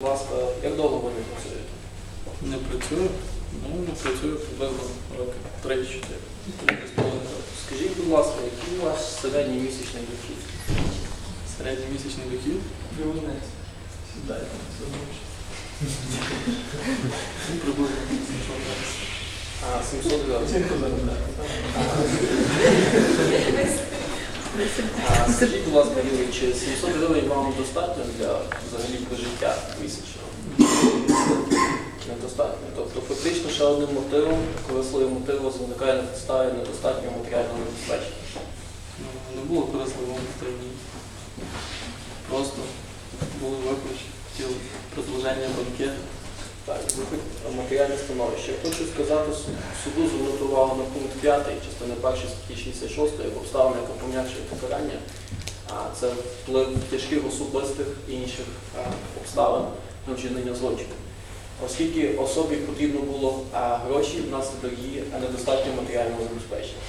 Будь ласка, як довго ви не працюєте? Не працюю. Ну, не працюю приблизно роки 3-4. Три з половиною роки. Скажіть, будь ласка, який у вас середній місячний дохід? Середній місячний дохід. Сідайте, задумайся. Ну, приблизно 700 гривень. А, 700 гривень. А, скажіть, будь ласка, Юрій, чи 700 гривень вам достатньо для взагалі прожиття місячного? Недостатньо. Тобто фактично ще одним мотивом, корисливим мотивом виникає на підставі недостатнього матеріального забезпечення. Ну, не було корисливого настроєння. Просто були викличі, хотіли продовження банкету. Так, вихід матеріальне становище. Хочу сказати су- суду звернути увагу на пункт 5 частини 1 статті 66 як обставина, яка покарання. Це вплив тяжких особистих і інших обставин на вчинення злочину. Оскільки особі потрібно було гроші внаслідок її недостатнього матеріального забезпечення.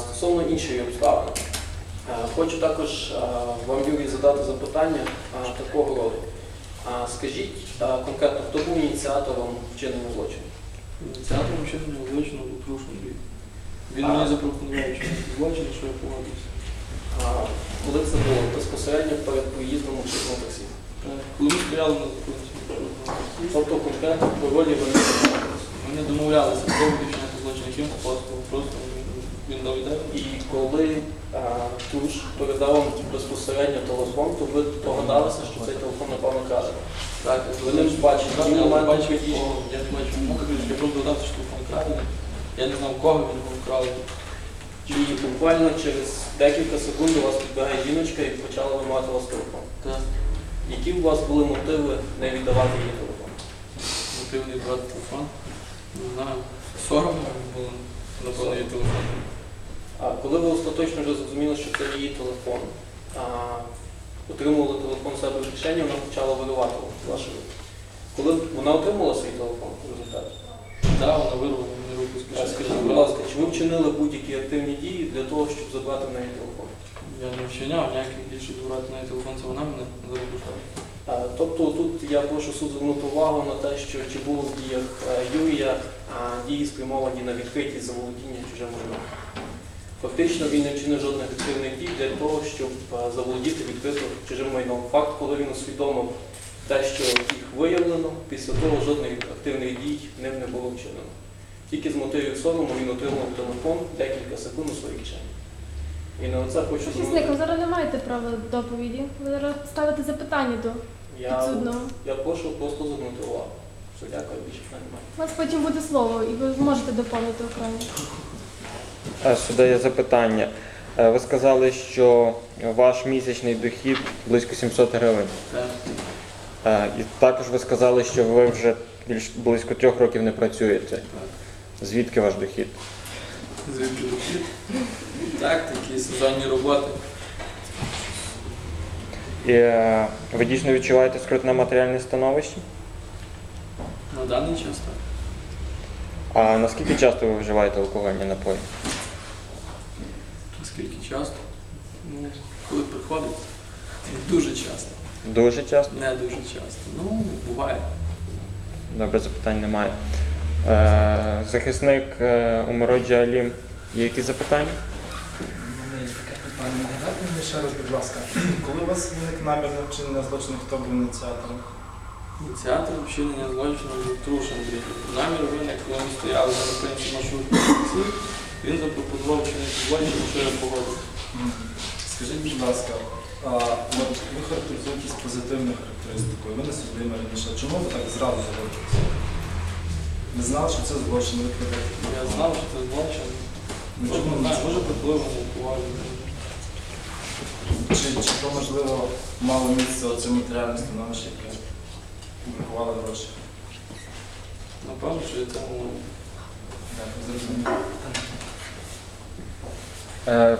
Стосовно іншої обставини, хочу також вам, Юрій, задати запитання такого роду. А скажіть конкретно, хто був ініціатором вчинення злочину? Ініціатором вчинення злочину був Андрій. Він мені запропонував вчинити злочин, що я погодився. А, коли це було безпосередньо перед приїздом у вчинного таксі? Коли ми стояли на зупинці, Тобто конкретно по ролі домовилися. ми не домовлялися, хто буде вчиняти злочин, яким способом, просто він- він. І коли Туш передав вам безпосередньо телефон, то ви догадалися, що цей телефон напевно каже. Так, Ви не бачите, Я не бачив, я бачив, я просто додав, що телефон крадений. Я не знав, кого він його вкрав. І буквально через декілька секунд у вас підбігає жіночка і почала вимагати у вас телефон. Так, Які у вас були мотиви не віддавати їй телефон? мотивний брати телефон. Не знаю, соромно було, напевно, її телефон. Коли ви остаточно вже зрозуміли, що це її телефон, отримували телефон себе в кишені, вона почала виривати з вашої. Коли вона отримала свій телефон в результаті? Так, вона вирвала мені руку з кишені. Скажіть, будь ласка, чи ви вчинили будь-які активні дії для того, щоб забрати в неї телефон? Я не вчиняв ніяких більше брати на телефон, це вона мене зарубушала. А, Тобто тут я прошу суд звернути увагу на те, що чи було в діях е, Юрія дії спрямовані на відкритість заволодіння чужим майном. Фактично він не вчинив жодних активних дій для того, щоб е, заволодіти відкрито чужим майном. Факт, коли він усвідомив те, що їх виявлено, після того жодних активних дій ним не було вчинено. Тільки з мотивів сорому він отримав телефон декілька секунд у своїй кишені. І на це хочу Захисник, ви зараз не маєте права доповіді. Ви зараз ставите запитання до Я, підсудного. я прошу просто звернути увагу. Все, дякую, більше немає. У вас потім буде слово, і ви можете доповнити окремо. Е, Сюди є запитання. Е, Ви сказали, що ваш місячний дохід близько 700 гривень. Так. Е, І також ви сказали, що ви вже більш близько трьох років не працюєте. Звідки ваш дохід? Звідки дохід? Так, такі сезонні роботи. І е, ви дійсно відчуваєте скрутне матеріальне становище? На даний час так. А наскільки часто ви вживаєте алкогольні напої? Часто? Ну, коли приходить, дуже часто. Дуже часто? Не дуже часто. Ну, буває. Добре, запитань немає. Е, Захисник е, Умороджі Алім. Є якісь запитання? Мене є таке питання. Нагадайте мені ще раз, будь ласка, коли у вас виник намір на вчинення злочину, хто був ініціатором? Ініціатор вчинення злочину був Труш Андрій. Намір виник, коли ми стояли на зупинці маршрутної таксі, він запропонував вчинити злочин, що я погодився. Скажіть, будь ласка, а, от ви характеризуєтесь позитивною характеристикою, ви не судимі раніше. Чому ви так зразу заводитесь? Ви знали, що це злочин, ви прийдете? Я знав, що це злочин. Ну, чому не не знаю, може припливом поважно. Чи, чи то, можливо, мало місце оце матеріальне становище, яке публікували гроші? Напевно, що я цьому Дякую. Е,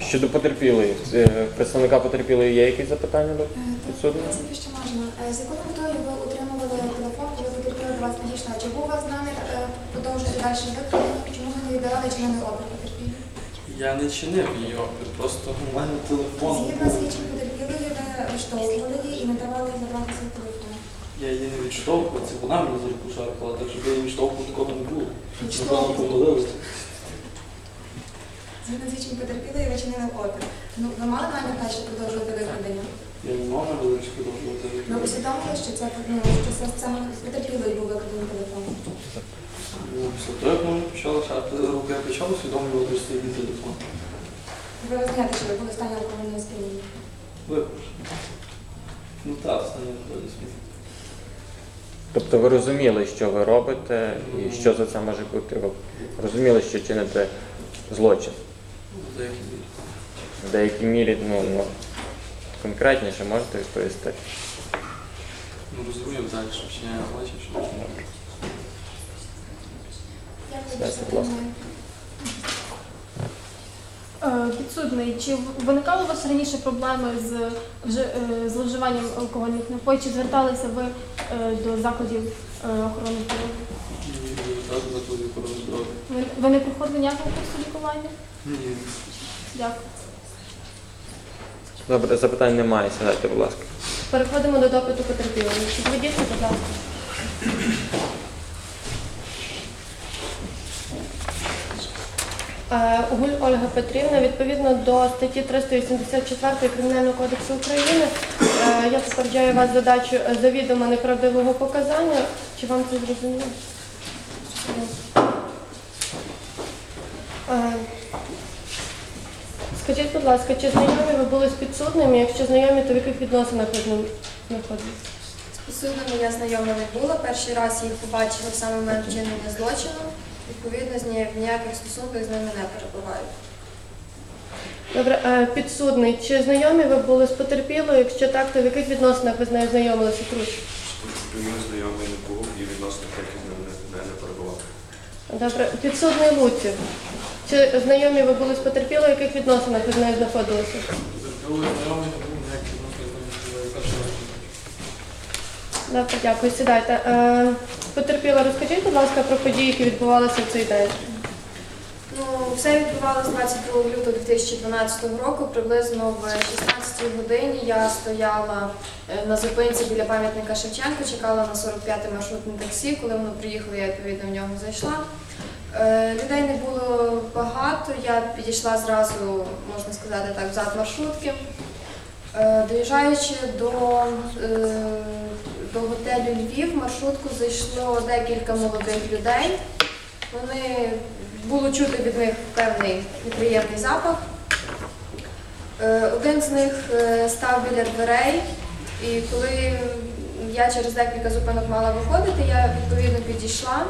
Щодо потерпілої, е, представника потерпілої є якісь запитання до Е, так, підсудного? Це ще можна. Е, З якою метою ви отримували телефон, коли потерпіли до вас надійшла? Чи був у вас намір е, продовжити далі викрадення? Чому ви не віддавали чинений опір потерпілі? Я не чинив її опір, просто у мене телефон. Згідно з слідчим потерпілої, ви виштовхували її і не давали забрати свій телефон. Я її не відштовхував, це вона мене за руку шарпала, так щоб я її відштовхував, такого не було. Напевно, помилилися. Згідно потерпіли і вичинили опір. Ну, ви мали намір далі продовжувати викрадення? Я не мав навіть продовжувати. Ви усвідомили, що це, ну, що це саме потерпілий був викрадений телефон? Ну, Після того, як вона почала шарпати за руку, я почав усвідомлювати, що це її телефон. Ви визнаєте, що ви були в стані алкогольного сп'яніння? Випивши. Ну так, стане виходить. Тобто ви розуміли, що ви робите і що за це може бути? Ви розуміли, що чините злочин. В деякій мірі. В деякій мірі, ну, ну конкретніше можете відповісти? Ну, розумію так, що вчиняє злочин, що Дякую за Дайте, будь ласка. Е, Підсудний, чи виникали у вас раніше проблеми з вжи- е, зловживанням алкогольних напоїв? Чи зверталися ви е, до закладів охорони здоров'я? так закладів охорони здоров'я. Ви, ви не проходили ніякого курсу лікування? Ні. Дякую. Добре, запитань немає, сідайте, будь ласка. Переходимо до допиту потерпілої. Підведіться, будь ласка. Гуль Ольга Петрівна, відповідно до статті 384 Кримінального кодексу України, е, я попереджаю вас задачу е, завідомо неправдивого показання. Чи вам це зрозуміло? Е, Скажіть, будь ласка, чи знайомі ви були з підсудними? Якщо знайомі, то в яких відносинах ви з знаходились? З підсудними я знайома не була. Перший раз їх побачила саме в момент вчинення злочину. Відповідно, з ні- в ніяких стосунках з ними не перебуваю. Добре, е, підсудний, чи знайомі ви були з потерпілою? Якщо так, то в яких відносинах ви з нею знайомилися Труш? Він знайомий не був і відносно таких з ним не, не, не перебував. Добре, підсудний Луців. Чи знайомі ви були з потерпілою, в яких відносинах ви з нею знаходилися? Зеркали знайомий не Добре, дякую, сідайте. Е, Потерпіла, розкажіть, будь ласка, про події, які відбувалися в цей день. Ну, все відбувалося 22 лютого 2012 року. Приблизно в 16 годині я стояла е, на зупинці біля пам'ятника Шевченка, чекала на 45-й маршрутне таксі. Коли воно приїхало, я відповідно в нього зайшла. Е, Людей не було багато. Я підійшла зразу, можна сказати так, взад маршрутки. Е, Доїжджаючи до, до готелю Львів, маршрутку зайшло декілька молодих людей. Вони було чути від них певний неприємний запах. Е, Один з них е, став біля дверей, і коли я через декілька зупинок мала виходити, я відповідно підійшла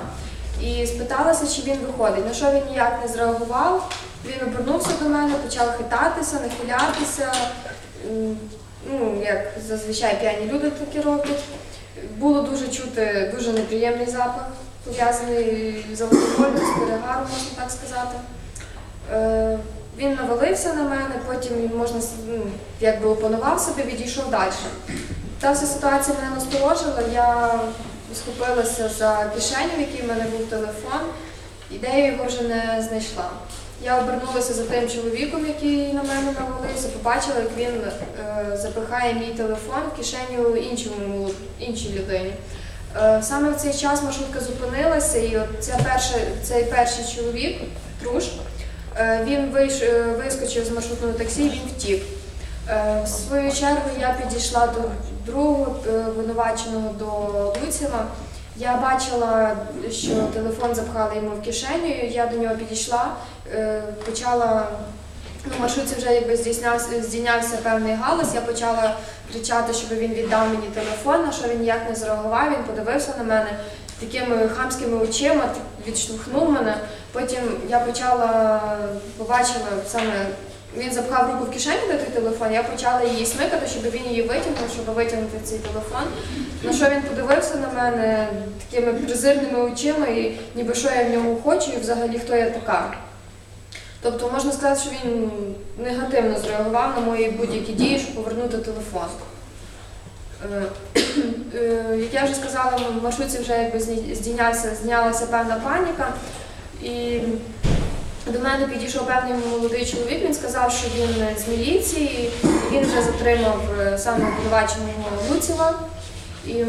і спиталася, чи він виходить. На що він ніяк не зреагував. Він обернувся до мене, почав хитатися, нахилятися. Ну, як зазвичай п'яні люди такі роблять. Було дуже чути дуже неприємний запах, пов'язаний з алкоголем, з перегаром, можна так сказати. Е, він навалився на мене, потім він, можна ну, якби опанував себе, відійшов далі. Та вся ситуація мене насторожила. Я схопилася за кишеню, в якій в мене був телефон, і де я його вже не знайшла. Я обернулася за тим чоловіком, який на мене навалився, побачила, як він е, запихає мій телефон в кишеню іншому, іншій людині. Е, саме в цей час маршрутка зупинилася, і от ця перша, цей перший чоловік, Труш, е, він вийш, е, вискочив з маршрутного таксі, він втік. Е, в свою чергу я підійшла до другого е, винуваченого до Луціва. Я бачила, що телефон запхали йому в кишеню, я до нього підійшла, е, почала. Ну, маршрутці вже якби здійснявся, здійнявся певний галас. Я почала кричати, щоб він віддав мені телефон, на що він ніяк не зреагував. Він подивився на мене такими хамськими очима, відштовхнув мене. Потім я почала побачила саме. Він запхав руку в кишеню де той телефон, я почала її смикати, щоб він її витягнув, щоб витягнути цей телефон. На що він подивився на мене такими презирними очима, і ніби що я в ньому хочу, і взагалі хто я така. Тобто можна сказати, що він негативно зреагував на мої будь-які дії, щоб повернути телефон. Е, е, Як я вже сказала, в маршрутці вже якби здійнявся, знялася певна паніка. І до мене підійшов певний молодий чоловік, він сказав, що він з міліції, і він вже затримав е, саме обвинуваченого Луціва. І